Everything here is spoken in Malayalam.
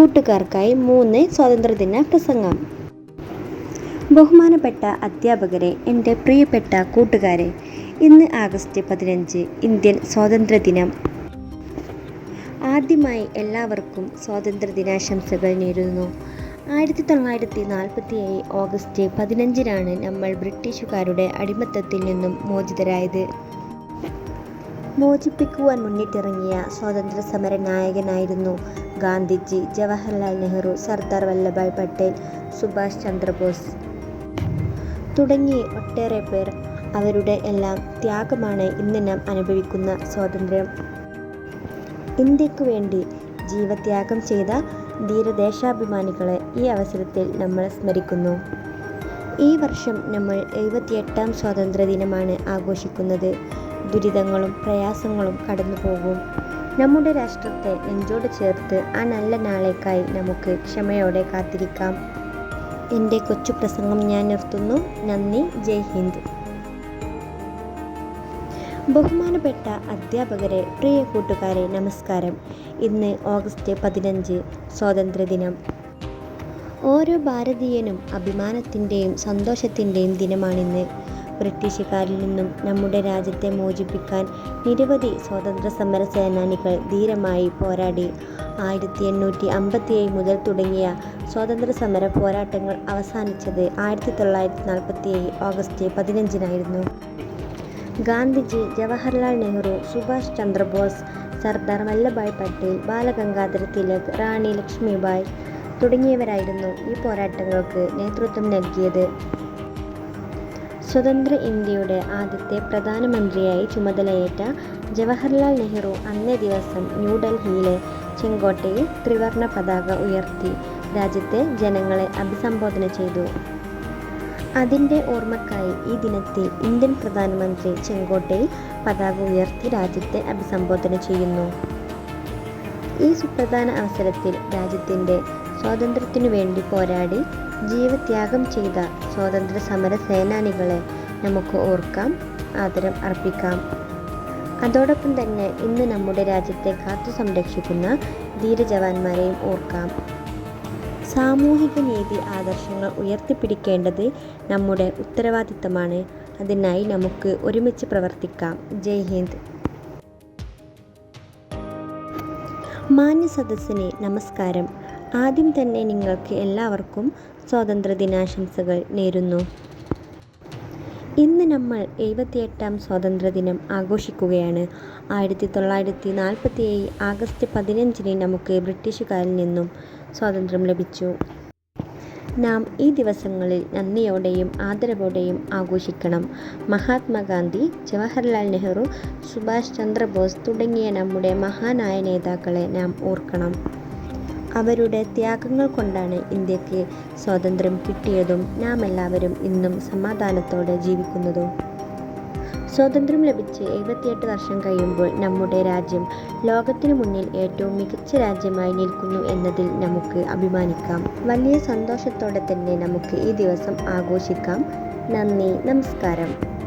കൂട്ടുകാർക്കായി മൂന്ന് സ്വാതന്ത്ര്യദിന പ്രസംഗം. ബഹുമാനപ്പെട്ട അധ്യാപകരെ എന്റെ പ്രിയപ്പെട്ട കൂട്ടുകാരെ ഇന്ന് ആഗസ്റ്റ് പതിനഞ്ച് ഇന്ത്യൻ സ്വാതന്ത്ര്യദിനം. ആദ്യമായി എല്ലാവർക്കും സ്വാതന്ത്ര്യദിനാശംസകൾ നേരുന്നു. ആയിരത്തി തൊള്ളായിരത്തി നാൽപ്പത്തി ഏഴ് ഓഗസ്റ്റ് പതിനഞ്ചിനാണ് നമ്മൾ ബ്രിട്ടീഷുകാരുടെ അടിമത്തത്തിൽ നിന്നും മോചിതരായത്. മോചിപ്പിക്കുവാൻ മുന്നിട്ടിറങ്ങിയ സ്വാതന്ത്ര്യ സമര നായകനായിരുന്നു ഗാന്ധിജി ജവഹർലാൽ നെഹ്റു സർദാർ വല്ലഭായ് പട്ടേൽ സുഭാഷ് ചന്ദ്രബോസ് തുടങ്ങി ഒട്ടേറെ പേർ അവരുടെ എല്ലാം ത്യാഗമാണ് ഇന്ന് നാം അനുഭവിക്കുന്ന സ്വാതന്ത്ര്യം. ഇന്ത്യയ്ക്ക് വേണ്ടി ജീവത്യാഗം ചെയ്ത ധീരദേശാഭിമാനികളെ ഈ അവസരത്തിൽ നമ്മൾ സ്മരിക്കുന്നു. ഈ വർഷം നമ്മൾ എഴുപത്തിയെട്ടാം സ്വാതന്ത്ര്യ ദിനമാണ് ആഘോഷിക്കുന്നത്. ദുരിതങ്ങളും പ്രയാസങ്ങളും കടന്നു പോകും നമ്മുടെ രാഷ്ട്രത്തെ നെഞ്ചോട് ചേർത്ത് ആ നല്ല നാളേക്കായി നമുക്ക് ക്ഷമയോടെ കാത്തിരിക്കാം. എന്റെ കൊച്ചു പ്രസംഗം ഞാൻ നിർത്തുന്നു. നന്ദി. ജയ് ഹിന്ദ്. ബഹുമാനപ്പെട്ട അധ്യാപകരെ പ്രിയ കൂട്ടുകാരെ നമസ്കാരം. ഇന്ന് ഓഗസ്റ്റ് പതിനഞ്ച് സ്വാതന്ത്ര്യദിനം. ഓരോ ഭാരതീയനും അഭിമാനത്തിന്റെയും സന്തോഷത്തിന്റെയും ദിനമാണിന്ന്. ബ്രിട്ടീഷുകാരിൽ നിന്നും നമ്മുടെ രാജ്യത്തെ മോചിപ്പിക്കാൻ നിരവധി സ്വാതന്ത്ര്യ സമര സേനാനികൾ ധീരമായി പോരാടി. ആയിരത്തി എണ്ണൂറ്റി അമ്പത്തിയേഴ് മുതൽ തുടങ്ങിയ സ്വാതന്ത്ര്യ സമര പോരാട്ടങ്ങൾ അവസാനിച്ചത് ആയിരത്തി തൊള്ളായിരത്തി നാൽപ്പത്തിയേഴ് ഓഗസ്റ്റ് പതിനഞ്ചിനായിരുന്നു. ഗാന്ധിജി ജവഹർലാൽ നെഹ്റു സുഭാഷ് ചന്ദ്രബോസ് സർദാർ വല്ലഭായ് പട്ടേൽ ബാലഗംഗാധര തിലക് റാണി ലക്ഷ്മിബായ് തുടങ്ങിയവരായിരുന്നു ഈ പോരാട്ടങ്ങൾക്ക് നേതൃത്വം നൽകിയത്. സ്വതന്ത്ര ഇന്ത്യയുടെ ആദ്യത്തെ പ്രധാനമന്ത്രിയായി ചുമതലയേറ്റ ജവഹർലാൽ നെഹ്റു അന്നേ ദിവസം ന്യൂഡൽഹിയിലെ ചെങ്കോട്ടയിൽ ത്രിവർണ പതാക ഉയർത്തി രാജ്യത്തെ ജനങ്ങളെ അഭിസംബോധന ചെയ്തു. അതിന്റെ ഓർമ്മക്കായി ഈ ദിനത്തിൽ ഇന്ത്യൻ പ്രധാനമന്ത്രി ചെങ്കോട്ടയിൽ പതാക ഉയർത്തി രാജ്യത്തെ അഭിസംബോധന ചെയ്യുന്നു. ഈ സുപ്രധാന അവസരത്തിൽ രാജ്യത്തിന്റെ സ്വാതന്ത്ര്യത്തിനു വേണ്ടി പോരാടി ജീവത്യാഗം ചെയ്ത സ്വാതന്ത്ര്യ സമര സേനാനികളെ നമുക്ക് ഓർക്കാം ആദരം അർപ്പിക്കാം. അതോടൊപ്പം തന്നെ ഇന്ന് നമ്മുടെ രാജ്യത്തെ കാത്തു സംരക്ഷിക്കുന്ന ധീരജവാന്മാരെയും ഓർക്കാം. സാമൂഹിക നീതി ആദർശങ്ങൾ ഉയർത്തിപ്പിടിക്കേണ്ടത് നമ്മുടെ ഉത്തരവാദിത്തമാണ്. അതിനായി നമുക്ക് ഒരുമിച്ച് പ്രവർത്തിക്കാം. ജയ് ഹിന്ദ്. മാന്യ സദസ്സിനെ നമസ്കാരം. ആദ്യം തന്നെ നിങ്ങൾക്ക് എല്ലാവർക്കും സ്വാതന്ത്ര്യ ദിനാശംസകൾ നേരുന്നു. ഇന്ന് നമ്മൾ എഴുപത്തിയെട്ടാം സ്വാതന്ത്ര്യദിനം ആഘോഷിക്കുകയാണ്. ആയിരത്തി തൊള്ളായിരത്തി നാൽപ്പത്തി ഏഴ് ആഗസ്റ്റ് പതിനഞ്ചിന് നമുക്ക് ബ്രിട്ടീഷുകാരിൽ നിന്നും സ്വാതന്ത്ര്യം ലഭിച്ചു. നാം ഈ ദിവസങ്ങളിൽ നന്ദിയോടെയും ആദരവോടെയും ആഘോഷിക്കണം. മഹാത്മാഗാന്ധി ജവഹർലാൽ നെഹ്റു സുഭാഷ് ചന്ദ്രബോസ് തുടങ്ങിയ നമ്മുടെ മഹാനായ നേതാക്കളെ നാം ഓർക്കണം. അവരുടെ ത്യാഗങ്ങൾ കൊണ്ടാണ് ഇന്ത്യയ്ക്ക് സ്വാതന്ത്ര്യം കിട്ടിയതും നാം എല്ലാവരും ഇന്നും സമാധാനത്തോടെ ജീവിക്കുന്നതും. സ്വാതന്ത്ര്യം ലഭിച്ച് എഴുപത്തിയെട്ട് വർഷം കഴിയുമ്പോൾ നമ്മുടെ രാജ്യം ലോകത്തിനു മുന്നിൽ ഏറ്റവും മികച്ച രാജ്യമായി നിൽക്കുന്നു എന്നതിൽ നമുക്ക് അഭിമാനിക്കാം. വലിയ സന്തോഷത്തോടെ തന്നെ നമുക്ക് ഈ ദിവസം ആഘോഷിക്കാം. നന്ദി നമസ്കാരം.